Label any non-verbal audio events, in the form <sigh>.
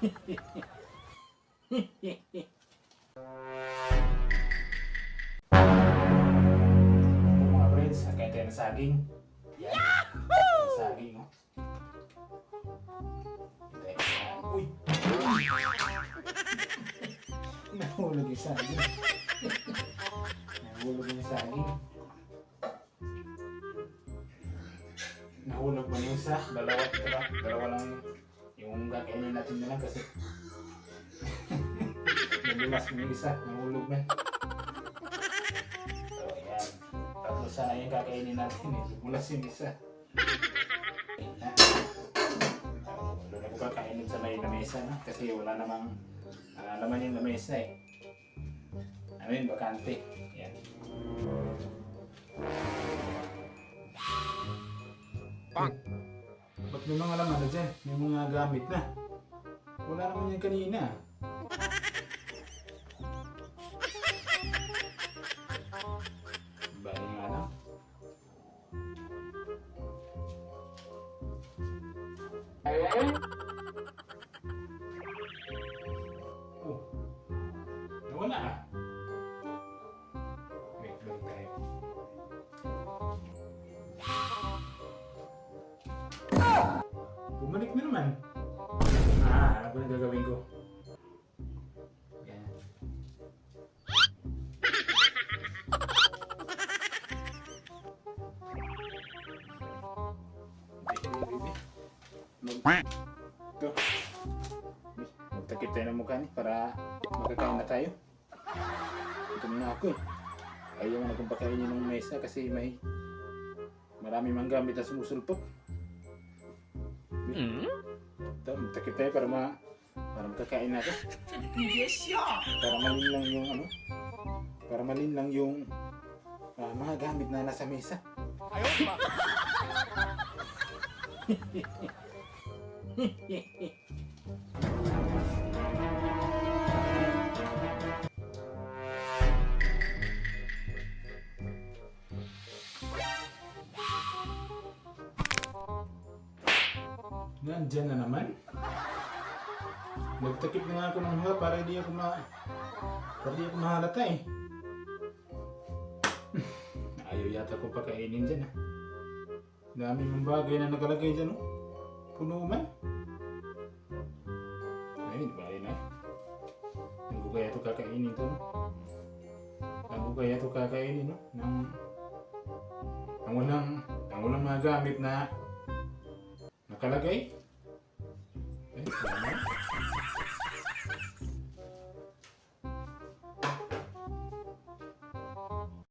Mga friends, kaya tayo ng saging. Yan. Ng Saging, oh. Uy! Nahulog yung saging. Nahulog yung saging. Nahulog ba yung isa? Dalawa, diba? Dalawa lang natin na lang kasi nabulas mo yung isa. Nahulog na. So, ayan. Tatlo sana yung kakainin natin eh. Nabulas yung isa. Ayan na. Doon ako kakainin sa may lamesa na kasi wala namang ah, laman yung lamesa eh. Ano yun, bakante. Ayan. Pang. Ba't may mga laman na dyan? May mga gamit na. Wala naman yan kanina. Bali nga lang. Oh. Nawala ah. Wait lang tayo. Bumalik na naman. Ah, ano ba na gagawin ko? Yan. Mag... Ito. Magtakip tayo ng mukha niya para makakain na tayo. Gutom na ako eh. Ayaw na kong pakainin ng mesa kasi may marami mang gamit na sumusulpot. Ito, magtakip tayo para ma para makakain natin. Para malin lang yung ano, para malin lang yung ah, mga gamit na nasa mesa. <laughs> Nandyan na naman. Nagtakip na nga ako ng mga para di ako ma... Para di ako mahalata eh. <laughs> Ayaw yata ko pakainin dyan ah. Dami mong bagay na nakalagay dyan oh. Puno man. Ayun, bali na. Ang gugaya ito kakainin to no. Ang gugaya ito kakainin no. Nang... Ang walang... Ang walang mga gamit na nakalagay? Eh, tama.